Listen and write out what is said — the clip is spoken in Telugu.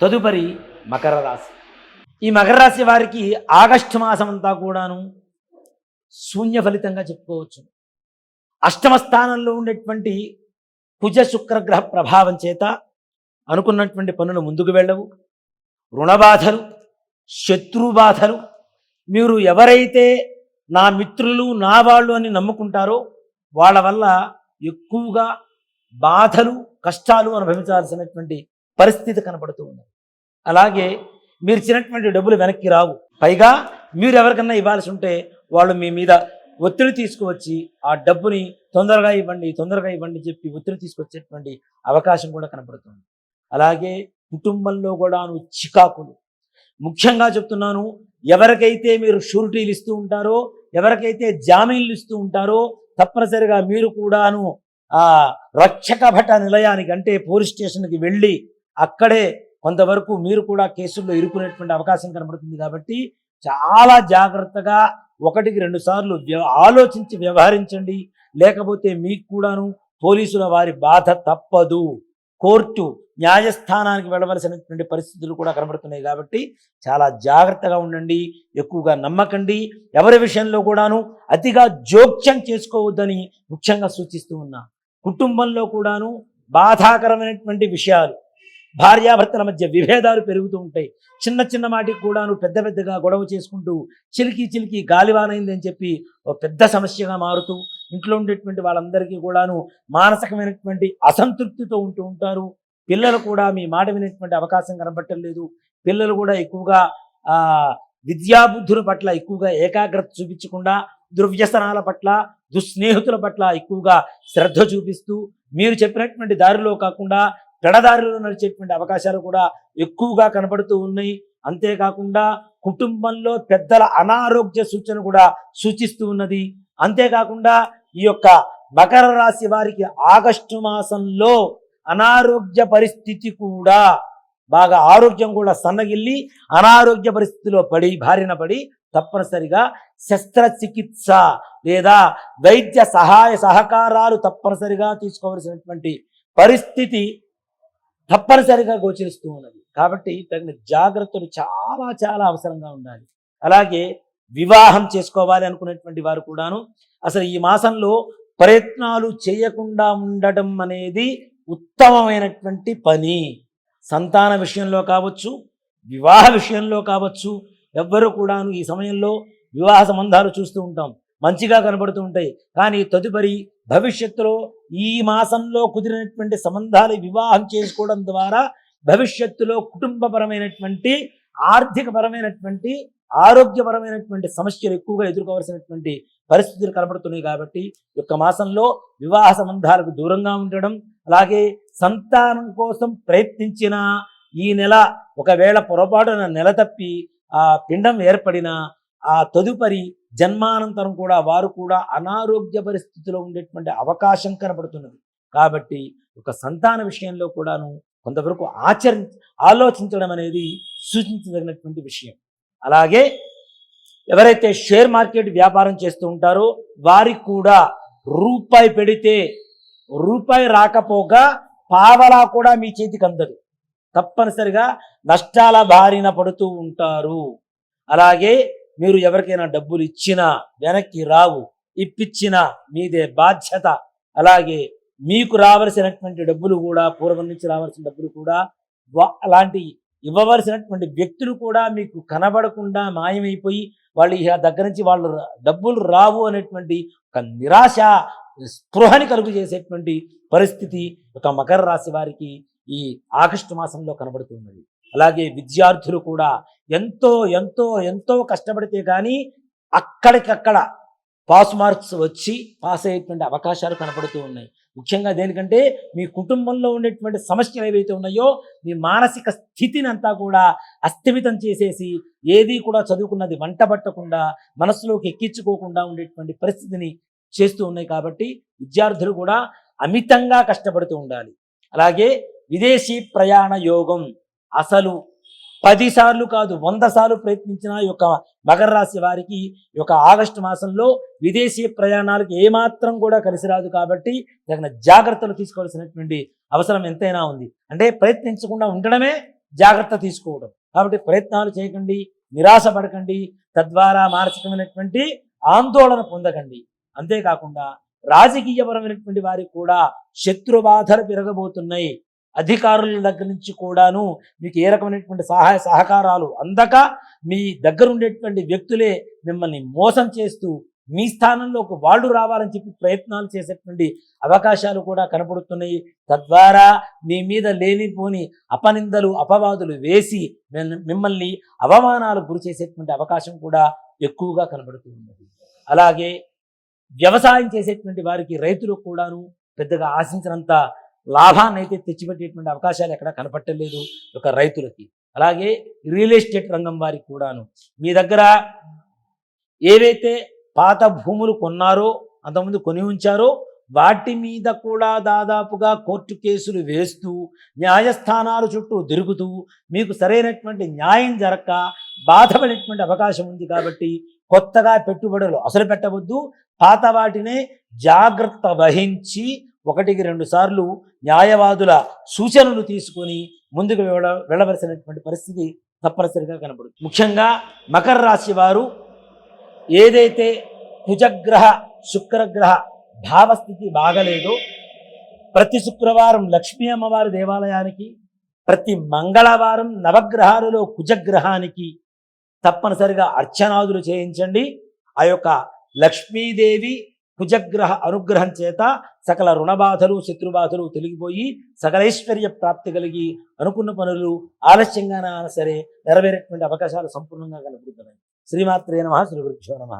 తదుపరి మకర రాశి. ఈ మకర రాశి వారికి ఆగస్టు మాసం అంతా కూడాను శూన్య ఫలితంగా చెప్పుకోవచ్చు. అష్టమ స్థానంలో ఉండేటువంటి కుజ శుక్రగ్రహ ప్రభావం చేత అనుకున్నటువంటి పనులు ముందుకు వెళ్ళవు. రుణబాధలు శత్రుబాధలు మీరు ఎవరైతే నా మిత్రులు నా వాళ్ళు అని నమ్ముకుంటారో వాళ్ళ వల్ల ఎక్కువగా బాధలు కష్టాలు అనుభవించాల్సినటువంటి పరిస్థితి కనబడుతూ ఉన్నది. అలాగే మీరు ఇచ్చినటువంటి డబ్బులు వెనక్కి రావు. పైగా మీరు ఎవరికన్నా ఇవ్వాల్సి ఉంటే వాళ్ళు మీ మీద ఒత్తిడి తీసుకువచ్చి ఆ డబ్బుని తొందరగా ఇవ్వండి తొందరగా ఇవ్వండి చెప్పి ఒత్తిడి తీసుకొచ్చేటువంటి అవకాశం కూడా కనబడుతుంది. అలాగే కుటుంబంలో కూడాను చికాకులు. ముఖ్యంగా చెప్తున్నాను ఎవరికైతే మీరు షూరిటీలు ఇస్తూ ఉంటారో ఎవరికైతే జామీన్లు ఇస్తూ ఉంటారో తప్పనిసరిగా మీరు కూడాను ఆ రక్షక భట నిలయానికి అంటే పోలీస్ స్టేషన్కి వెళ్ళి అక్కడే కొంతవరకు మీరు కూడా కేసుల్లో ఇరుకునేటువంటి అవకాశం కనబడుతుంది కాబట్టి చాలా జాగ్రత్తగా ఒకటికి రెండు సార్లు వ్య- ఆలోచించి వ్యవహరించండి. లేకపోతే మీకు కూడాను పోలీసుల వారి బాధ తప్పదు. కోర్టు న్యాయస్థానానికి వెళ్ళవలసినటువంటి పరిస్థితులు కూడా కనబడుతున్నాయి కాబట్టి చాలా జాగ్రత్తగా ఉండండి. ఎక్కువగా నమ్మకండి. ఎవరి విషయంలో కూడాను అతిగా జోక్యం చేసుకోవద్దని ముఖ్యంగా సూచిస్తూ ఉన్నా. కుటుంబంలో కూడాను బాధాకరమైనటువంటి విషయాలు భార్యాభర్తల మధ్య విభేదాలు పెరుగుతూ ఉంటాయి. చిన్న చిన్న మాటికి కూడాను పెద్ద పెద్దగా గొడవ చేసుకుంటూ చిలికి చిలికి గాలివానైంది అని చెప్పి ఒక పెద్ద సమస్యగా మారుతూ ఇంట్లో ఉండేటువంటి వాళ్ళందరికీ కూడాను మానసికమైనటువంటి అసంతృప్తితో ఉంటూ ఉంటారు. పిల్లలు కూడా మీ మాట వినేటువంటి అవకాశం కనబట్టం లేదు. పిల్లలు కూడా ఎక్కువగా విద్యాబుద్ధుల పట్ల ఎక్కువగా ఏకాగ్రత చూపించకుండా దుర్వ్యసనాల పట్ల దుస్నేహితుల పట్ల ఎక్కువగా శ్రద్ధ చూపిస్తూ మీరు చెప్పినటువంటి దారిలో కాకుండా పెడదారిలో నడిచేటువంటి అవకాశాలు కూడా ఎక్కువగా కనబడుతూ ఉన్నాయి. అంతేకాకుండా కుటుంబంలో పెద్దల అనారోగ్య సూచన కూడా సూచిస్తూ ఉన్నది. అంతేకాకుండా ఈ యొక్క మకర రాశి వారికి ఆగస్టు మాసంలో అనారోగ్య పరిస్థితి కూడా బాగా ఆరోగ్యం కూడా సన్నగిల్లి అనారోగ్య పరిస్థితిలో పడి బారిన పడి తప్పనిసరిగా శస్త్రచికిత్స లేదా వైద్య సహాయ సహకారాలు తప్పనిసరిగా తీసుకోవలసినటువంటి పరిస్థితి తప్పనిసరిగా గోచరిస్తూ ఉన్నది. కాబట్టి తగిన జాగ్రత్తలు చాలా చాలా అవసరంగా ఉండాలి. అలాగే వివాహం చేసుకోవాలి అనుకునేటువంటి వారు కూడాను అసలు ఈ మాసంలో ప్రయత్నాలు చేయకుండా ఉండడం అనేది ఉత్తమమైనటువంటి పని. సంతాన విషయంలో కావచ్చు వివాహ విషయంలో కావచ్చు ఎవ్వరూ కూడాను ఈ సమయంలో వివాహ సంబంధాలు చూస్తూ ఉంటాం. మంచిగా కనబడుతూ ఉంటాయి. కానీ తదుపరి భవిష్యత్తులో ఈ మాసంలో కుదిరినటువంటి సంబంధాలు వివాహం చేసుకోవడం ద్వారా భవిష్యత్తులో కుటుంబపరమైనటువంటి ఆర్థికపరమైనటువంటి ఆరోగ్యపరమైనటువంటి సమస్యలు ఎక్కువగా ఎదుర్కోవాల్సినటువంటి పరిస్థితులు కనబడుతున్నాయి కాబట్టి ఈ యొక్క మాసంలో వివాహ సంబంధాలకు దూరంగా ఉండడం అలాగే సంతానం కోసం ప్రయత్నించిన ఈ నెల ఒకవేళ పొరపాటున నెల తప్పి ఆ పిండం ఏర్పడిన ఆ తదుపరి జన్మానంతరం కూడా వారు కూడా అనారోగ్య పరిస్థితిలో ఉండేటువంటి అవకాశం కనబడుతున్నది. కాబట్టి ఒక సంతాన విషయంలో కూడాను కొంతవరకు ఆచరి ఆలోచించడం అనేది సూచించదగినటువంటి విషయం. అలాగే ఎవరైతే షేర్ మార్కెట్ వ్యాపారం చేస్తూ ఉంటారో వారికి కూడా రూపాయి పెడితే రూపాయి రాకపోగా పావలా కూడా మీ చేతికి అందదు. తప్పనిసరిగా నష్టాల బారిన పడుతూ ఉంటారు. అలాగే మీరు ఎవరికైనా డబ్బులు ఇచ్చినా వెనక్కి రావు. ఇప్పించినా మీదే బాధ్యత. అలాగే మీకు రావలసినటువంటి డబ్బులు కూడా పూర్వం నుంచి రావాల్సిన డబ్బులు కూడా వా- అలాంటి ఇవ్వవలసినటువంటి వ్యక్తులు కూడా మీకు కనబడకుండా మాయమైపోయి వాళ్ళు ఇక దగ్గర నుంచి వాళ్ళు డబ్బులు రావు అనేటువంటి ఒక నిరాశ స్పృహని కలుగు చేసేటువంటి పరిస్థితి ఒక మకర రాశి వారికి ఈ ఆగస్టు మాసంలో కనబడుతున్నది. అలాగే విద్యార్థులు కూడా ఎంతో ఎంతో ఎంతో కష్టపడితే కానీ అక్కడికక్కడ పాస్ మార్క్స్ వచ్చి పాస్ అయ్యేటువంటి అవకాశాలు కనపడుతూ ఉన్నాయి. ముఖ్యంగా దేనికంటే మీ కుటుంబంలో ఉండేటువంటి సమస్యలు ఏవైతే ఉన్నాయో మీ మానసిక స్థితిని అంతా కూడా అస్థిమితం చేసేసి ఏది కూడా చదువుకున్నది వంట పట్టకుండా మనసులోకి ఎక్కించుకోకుండా ఉండేటువంటి పరిస్థితిని చేస్తూ ఉన్నాయి కాబట్టి విద్యార్థులు కూడా అమితంగా కష్టపడుతూ ఉండాలి. అలాగే విదేశీ ప్రయాణ యోగం అసలు పదిసార్లు కాదు వంద సార్లు ప్రయత్నించిన యొక్క మకర రాశి వారికి యొక్క ఆగస్టు మాసంలో విదేశీ ప్రయాణాలకు ఏమాత్రం కూడా కలిసి రాదు కాబట్టి తగిన జాగ్రత్తలు తీసుకోవాల్సినటువంటి అవసరం ఎంతైనా ఉంది. అంటే ప్రయత్నించకుండా ఉండడమే జాగ్రత్త తీసుకోవడం. కాబట్టి ప్రయత్నాలు చేయకండి నిరాశ పడకండి తద్వారా మానసికమైనటువంటి ఆందోళన పొందకండి. అంతేకాకుండా రాజకీయపరమైనటువంటి వారికి కూడా శత్రు బాధలు పెరగబోతున్నాయి. అధికారుల దగ్గర నుంచి కూడాను మీకు ఏ రకమైనటువంటి సహాయ సహకారాలు అందక మీ దగ్గర ఉండేటువంటి వ్యక్తులే మిమ్మల్ని మోసం చేస్తూ మీ స్థానంలో ఒక వాళ్ళు రావాలని చెప్పి ప్రయత్నాలు చేసేటువంటి అవకాశాలు కూడా కనపడుతున్నాయి. తద్వారా మీ మీద లేనిపోని అపనిందలు అపవాదులు వేసి మిమ్మల్ని అవమానాలు గురి చేసేటువంటి అవకాశం కూడా ఎక్కువగా కనబడుతూ ఉన్నది. అలాగే వ్యవసాయం చేసేటువంటి వారికి రైతులకు కూడాను పెద్దగా ఆశించినంత లాభాన్ని అయితే తెచ్చిపెట్టేటువంటి అవకాశాలు ఎక్కడ కనపట్టలేదు ఒక రైతులకి. అలాగే రియల్ ఎస్టేట్ రంగం వారికి కూడాను. మీ దగ్గర ఏవైతే పాత భూములు కొన్నారో అంతకుముందు కొని ఉంచారో వాటి మీద కూడా దాదాపుగా కోర్టు కేసులు వేస్తూ న్యాయస్థానాల చుట్టూ తిరుగుతూ మీకు సరైనటువంటి న్యాయం జరక్క బాధపడేటువంటి అవకాశం ఉంది కాబట్టి కొత్తగా పెట్టుబడులు అసలు పెట్టవద్దు. పాత వాటినే జాగ్రత్త వహించి ఒకటికి రెండు సార్లు న్యాయవాదుల సూచనలు తీసుకొని ముందుకు వెళ్ళ వెళ్ళవలసినటువంటి పరిస్థితి తప్పనిసరిగా కనబడుతుంది. ముఖ్యంగా మకర రాశి వారు ఏదైతే కుజగ్రహ శుక్రగ్రహ భావస్థితి బాగలేదో ప్రతి శుక్రవారం లక్ష్మీ అమ్మవారి దేవాలయానికి ప్రతి మంగళవారం నవగ్రహాలలో కుజగ్రహానికి తప్పనిసరిగా అర్చనాదులు చేయించండి. ఆ యొక్క లక్ష్మీదేవి కుజగ్రహ అనుగ్రహం చేత సకల రుణబాధలు శత్రుబాధలు తొలగిపోయి సకలైశ్వర్య ప్రాప్తి కలిగి అనుకున్న పనులు ఆలస్యంగానైనా సరే నెరవేరేటువంటి అవకాశాలు సంపూర్ణంగా కనబడుతున్నాయి శ్రీమాత్రే నమ శ్రీ గురుభ్యో నమ.